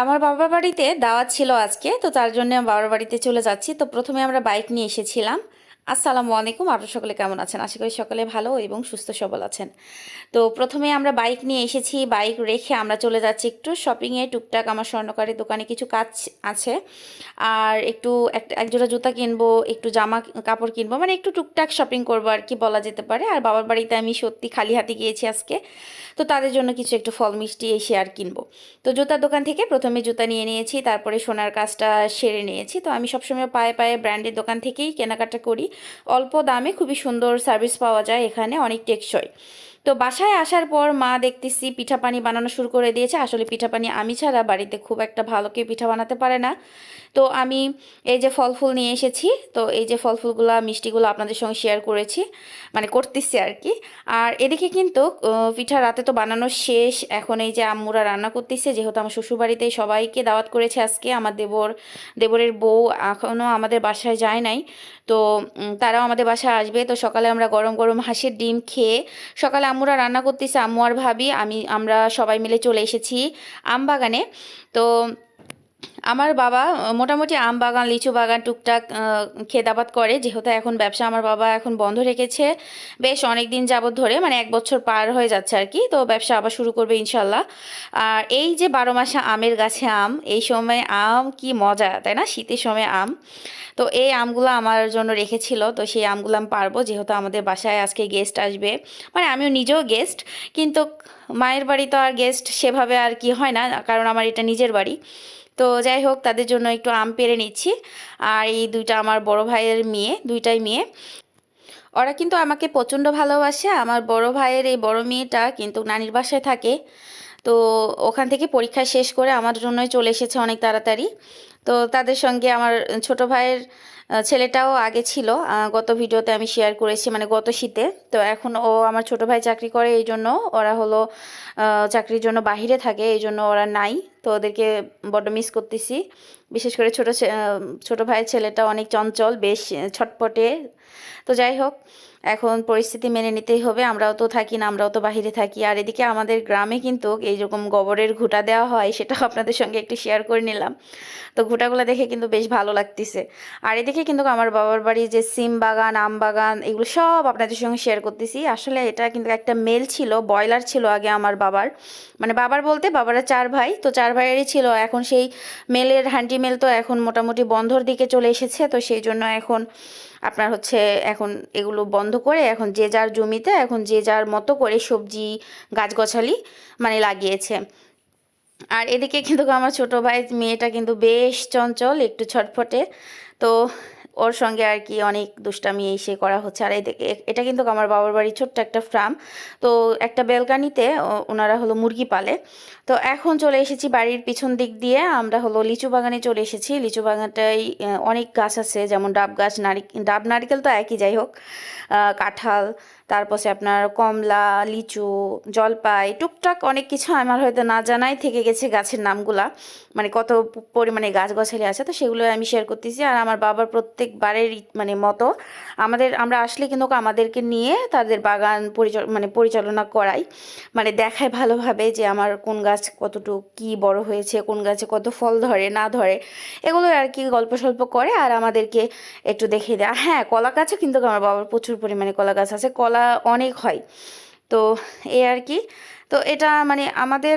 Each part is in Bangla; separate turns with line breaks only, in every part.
আমার বাবার বাড়িতে দাওয়াত ছিল আজকে, তো তার জন্য আমি বাবার বাড়িতে চলে যাচ্ছি। তো প্রথমে আমরা বাইক নিয়ে এসেছিলাম। আসসালামু আলাইকুম, আপনারা সকলে কেমন আছেন? আশা করি সকলে ভালো এবং সুস্থ সবল আছেন। তো প্রথমে আমরা বাইক নিয়ে এসেছি। বাইক রেখে আমরা চলে যাচ্ছি একটু শপিংয়ে টুকটাক আমার স্বর্ণকারের দোকানে কিছু কাজ আছে। আর একটু এক, একজোড়া জুতা কিনবো, একটু জামা কাপড় কিনবো। মানে একটু টুকটাক শপিং করব আর কি বলা যেতে পারে। আর বাবার বাড়িতে আমি সত্যি খালি হাতে গিয়েছি আজকে। তো তাদের জন্য কিছু একটু ফল মিষ্টি এসে আর কিনবো। তো জুতার দোকান থেকে প্রথমে জুতা নিয়ে নিয়েছি। তারপরে সোনার কাজটা সেরে নিয়েছি। তো আমি সবসময় পায়ে পায়ে ব্র্যান্ডের দোকান থেকেই কেনাকাটা করি। অল্প দামে খুবই সুন্দর সার্ভিস পাওয়া যায় এখানে অনেক টেকসই। তো বাসায় আসার পর মা দেখতেছি পিঠা পানি বানানো শুরু করে দিয়েছে। আসলে পিঠা পানি আমি ছাড়া বাড়িতে খুব একটা ভালো কেউ পিঠা বানাতে পারে না। তো আমি এই যে ফল ফুল নিয়ে এসেছি। তো এই যে ফল ফুলগুলো মিষ্টিগুলো আপনাদের সঙ্গে শেয়ার করেছি মানে করতেছি আর কি আর এদিকে কিন্তু পিঠা রাতে তো বানানো শেষ। এখন এই যে আম্মুরা রান্না করতেছে, যেহেতু আমার শ্বশুরবাড়িতে সবাইকে দাওয়াত করেছে আজকে, আমার দেবর, দেবরের বউ এখনও আমাদের বাসায় যায় নাই। তো তারাও আমাদের বাসায় আসবে। তো সকালে আমরা গরম গরম হাঁসের ডিম খেয়ে, সকালে আম্মুরা রান্না করতেছে, আম্মু আর ভাবি, আমি, আমরা সবাই মিলে চলে এসেছি আম বাগানে তো আমার বাবা, মোটামুটি আম বাগান, লিচু বাগান, টুকটাক খেদাবাদ করে। যেহেতু এখন ব্যবসা আমার বাবা এখন বন্ধ রেখেছে। বেশ অনেক দিন যাবৎ ধরে মানে এক বছর পার হয়ে যাচ্ছে আর কি। তো ব্যবসা আবার শুরু করবে ইনশাল্লাহ আর এই যে বারো মাসে আমের গাছে আম, এই সময় আম কি মজা, তাই না? শীতের সময় আম। তো এই আমগুলো আমার জন্য রেখেছিল। তো সেই আমগুলো আমি পারব, যেহেতু আমাদের বাসায় আজকে গেস্ট আসবে। মানে আমিও নিজেও গেস্ট কিন্তু মায়ের বাড়ি তো আর গেস্ট সেভাবে আর কি হয় না, কারণ আমার এটা নিজের বাড়ি। তো যাই হোক, তাদের জন্য একটু আম পেরে নিচ্ছি। আর এই দুইটা আমার বড় ভাইয়ের মেয়ে, দুইটাই মেয়ে। ওরা কিন্তু আমাকে প্রচণ্ড ভালোবাসে। আমার বড় ভাইয়ের এই বড় মেয়েটা কিন্তু নানির বাসায় থাকে। তো ওখান থেকে পরীক্ষা শেষ করে আমার জন্যই চলে এসেছে অনেক তাড়াতাড়ি। তো তাদের সঙ্গে আমার ছোট ভাইয়ের ছেলেটাও আগে ছিল। গত ভিডিওতে আমি শেয়ার করেছি মানে গত শীতে। তো এখন ও আমার ছোট ভাই চাকরি করে, এই জন্য ওরা হলো চাকরির জন্য বাহিরে থাকে, এই জন্য ওরা নাই। তো ওদেরকে বড্ড মিস করতেছি। বিশেষ করে ছোট ছোট ভাইয়ের ছেলেটা অনেক চঞ্চল, বেশ ছটপটে। তো যাই হোক, এখন পরিস্থিতি মেনে নিতেই হবে। আমরাও তো থাকি না, আমরাও তো বাহিরে থাকি। আর এদিকে আমাদের গ্রামে কিন্তু এইরকম গোবরের ঘুটা দেওয়া হয়, সেটাও আপনাদের সঙ্গে একটু শেয়ার করে নিলাম। তো ঘুটাগুলো দেখে কিন্তু বেশ ভালো লাগতেছে। আর এদিকে কিন্তু আমার বাবার বাড়ি যে সিম বাগান, আম বাগান, এগুলো সব আপনাদের সঙ্গে শেয়ার করতেছি। আসলে এটা কিন্তু একটা মেল ছিল ব্রয়লার ছিল আগে আমার বাবার। মানে বাবার বলতে বাবারা চার ভাই, তো চার ভাইয়েরই ছিল। এখন সেই মেলের হ্যান্ডি মেল তো এখন মোটামুটি বন্ধর দিকে চলে এসেছে, তো সেই জন্য এখন আপনার হচ্ছে এখন এগুলো বন্ধ করে এখন যে যার জমিতে এখন যে যার মতো করে সবজি, গাছগাছালি মানে লাগিয়েছে। আর এদিকে কিন্তু আমার ছোট ভাই, মেয়েটা কিন্তু বেশ চঞ্চল, একটু ছটফটে। তো ওর সঙ্গে আর কি অনেক দুষ্টামি এই সে করা হচ্ছে। আর এটা কিন্তু আমার বাবার বাড়ির ছোট্ট একটা ফার্ম। তো একটা বেলকানিতে ওনারা হলো মুরগি পালে। তো এখন চলে এসেছি বাড়ির পিছন দিক দিয়ে। আমরা হলো লিচু বাগানে চলে এসেছি। লিচু বাগানটাই অনেক গাছ আছে, যেমন ডাব গাছ নারি ডাব, নারিকেল তো একই, যাই হোক। কাঁঠাল তারপরে আপনার কমলা, লিচু, জলপাই, টুকটাক অনেক কিছু আমার হয়তো না জানাই থেকে গেছে গাছের নামগুলা। মানে কত পরিমাণে গাছ গাছালি আছে, তো সেগুলো আমি শেয়ার করতেছি। আর আমার বাবার প্রত্যেকবারের মানে মতো আমাদের, আমরা আসলে কিন্তু আমাদেরকে নিয়ে তাদের বাগান পরিচাল মানে পরিচালনা করাই। মানে দেখায় ভালোভাবে যে আমার কোন গাছ কতটুকু কি বড় হয়েছে, কোন গাছে কত ফল ধরে, না ধরে, এগুলো আর কি গল্প সল্প করে। আর আমাদেরকে একটু দেখিয়ে দেয়। হ্যাঁ কলা গাছও কিন্তু আমার বাবার প্রচুর পরিমাণে কলা গাছ আছে। কলা অনেক হয়। তো এই আর কি। তো এটা মানে আমাদের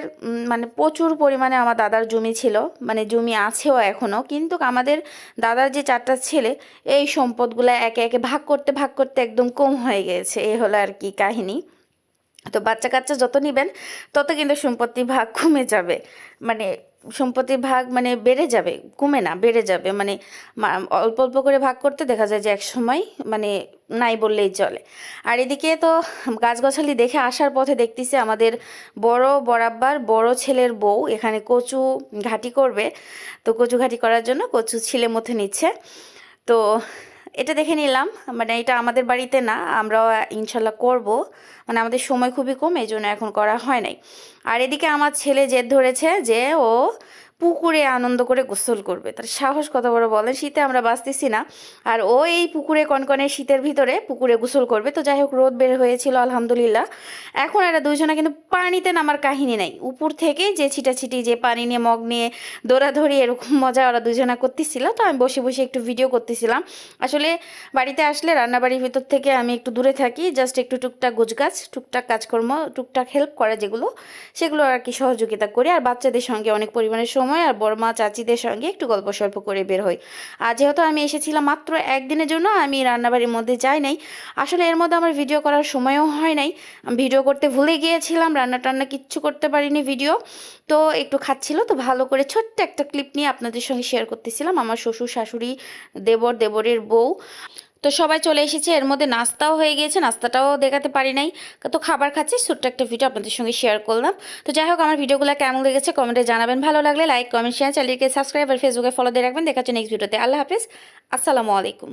মানে প্রচুর পরিমাণে আমার দাদার জমি ছিল। মানে জমি আছেও এখনও কিন্তু আমাদের দাদার যে চারটা ছেলে, এই সম্পদগুলো একে একে ভাগ করতে ভাগ করতে একদম কম হয়ে গেছে। এ হলো আর কি কাহিনী। তো বাচ্চা কাচ্চা যত নেবেন, তত কিন্তু সম্পত্তি ভাগ কমে যাবে। মানে সম্পত্তির ভাগ মানে বেড়ে যাবে, কমে না, বেড়ে যাবে। মানে অল্প অল্প করে ভাগ করতে দেখা যায় যে এক সময় মানে নাই বললেই চলে। আর এদিকে তো গাছগাছালি দেখে আসার পথে দেখতেছি আমাদের বড় বরাব্বার বড় ছেলের বউ এখানে কচু ঘাটি করবে। তো কচু ঘাটি করার জন্য কচু ছিলে মধ্যে নিচ্ছে। তো এটা দেখে নিলাম। মানে এটা আমাদের বাড়িতে না আমরা ইনশাল্লাহ করব। মানে আমাদের সময় খুবই কম এই জন্য এখন করা হয় নাই। আর এদিকে আমার ছেলে জেদ ধরেছে যে ও পুকুরে আনন্দ করে গোসল করবে। তার সাহস কত বড় বলেন? শীতে আমরা বাঁচতেছি না। আর ও এই পুকুরে, কনকনে শীতের ভিতরে পুকুরে গোসল করবে। তো যাই হোক, রোদ বের হয়েছিল, আলহামদুলিল্লাহ। এখন এরা দুইজনে কিন্তু পানিতে নামার কাহিনী নাই। উপর থেকে যে ছিটাছিটি, যে পানি নিয়ে, মগ নিয়ে দৌড়াধরি এরকম মজা ওরা দুজনা করতেছিল। তো আমি বসে বসে একটু ভিডিও করতেছিলাম। আসলে বাড়িতে আসলে রান্নাবাড়ির ভিতর থেকে আমি একটু দূরে থাকি। জাস্ট একটু টুকটাক গোছগাছ, টুকটাক কাজকর্ম, টুকটাক হেল্প করা যেগুলো, সেগুলো আর কি সহযোগিতা করি। আর বাচ্চাদের সঙ্গে অনেক পরিমাণে সময় আর বড় মা চাচিদের সঙ্গে একটু গল্প সল্প করে বের হই। আর যেহেতু আমি এসেছিলাম মাত্র একদিনের জন্য, আমি রান্নাবাড়ির মধ্যে যাই নাই। আসলে এর মধ্যে আমার ভিডিও করার সময়ও হয় নাই। ভিডিও করতে ভুলে গিয়েছিলাম, রান্না টান্না কিচ্ছু করতে পারিনি ভিডিও। তো একটু খাচ্ছিল, তো ভালো করে ছোট্ট একটা ক্লিপ নিয়ে আপনাদের সঙ্গে শেয়ার করতেছিলাম। আমার শ্বশুর, শাশুড়ি, দেবর, দেবরের বউ। তো সবাই চলে এসেছে। এর মধ্যে নাস্তাও হয়ে গিয়েছে, নাস্তাটাও দেখাতে পারি নাই। তো খাবার খাচ্ছি, ছোট্ট একটা ভিডিও আপনাদের সঙ্গে শেয়ার করলাম। তো যাই হোক, আমার ভিডিওগুলো কেমন লেগেছে কমেন্টে জানাবেন। ভালো লাগলে লাইক কমেন্ট শেয়ার চ্যানেলকে সাবস্ক্রাইব আর ফেসবুকে ফলো দিয়ে রাখবেন। দেখাচ্ছে নেক্সট ভিডিওতে আল্লাহ হাফিজ। আসসালামু আলাইকুম।